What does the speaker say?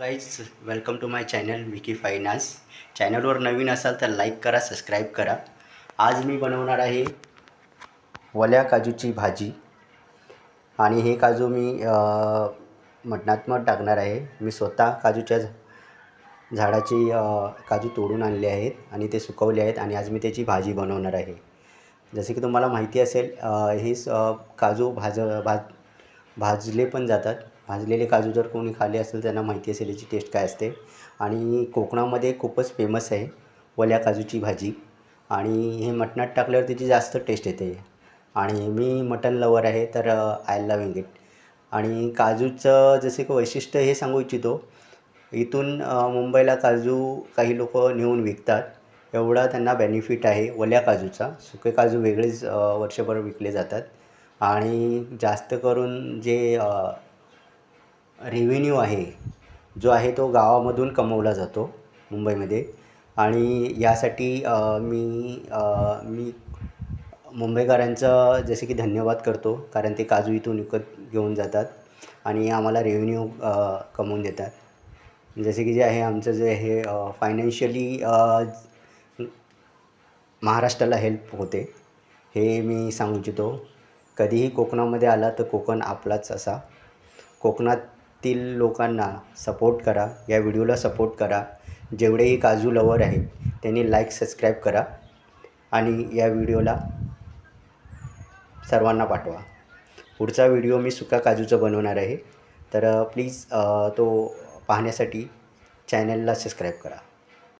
Guys welcome to my channel Vicky finance चॅनलवर नवीन असाल तर लाईक करा सबस्क्राईब करा. आज मी बनवणार आहे वल्या काजूची भाजी. आणि हे काजू मी मटणात्मक टाकणार आहे. मी स्वतः काजूच्या झाडाची काजू तोडून आणले आहेत आणि ते सुकवले आहेत आणि आज मी त्याची भाजी बनवणार आहे. जसे की तुम्हाला माहिती असेल हे स- काजू भाज भाज भाजले पण जातात. भाजलेले काजू जर कोणी खाल्ले असेल त्यांना माहिती असेल याची टेस्ट काय असते. आणि कोकणामध्ये खूपच फेमस आहे वल्या काजूची भाजी. आणि हे मटणात टाकल्यावर त्याची जास्त टेस्ट येते. आणि मी मटन लवर आहे तर आय लविंग इट आणि काजूचं जसे की वैशिष्ट्य हे सांगू इच्छितो. इथून uh, मुंबईला काजू काही लोक नेऊन विकतात. एवढा त्यांना बेनिफिट आहे वल्या काजूचा. सुके काजू वेगळेच uh, वर्षभर विकले जातात. आणि जास्त करून जे रेव्हेन्यू आहे जो आहे तो गावामधून कमवला जातो मुंबईमध्ये. आणि यासाठी मी मी मुंबईकरांचं जसे की धन्यवाद करतो कारण ते काजू इथून विकत घेऊन जातात आणि आम्हाला रेव्हेन्यू कमवून देतात. जसे की जे आहे आमचं जे हे फायनान्शियली महाराष्ट्राला हेल्प होते हे मी सांगू इच्छितो. कधीही कोकणामध्ये आला तर कोकण आपलाच असा. कोकणातील लोकांना सपोर्ट करा. या व्हिडिओला सपोर्ट करा. जेवढेही काजू लवर आहेत त्यांनी लाईक सबस्क्राईब करा आणि या व्हिडिओला सर्वांना पाठवा. पुढचा व्हिडिओ मी सुका काजूचा बनवणार आहे. तर प्लीज तो पाहण्यासाठी चॅनलला सबस्क्राईब करा.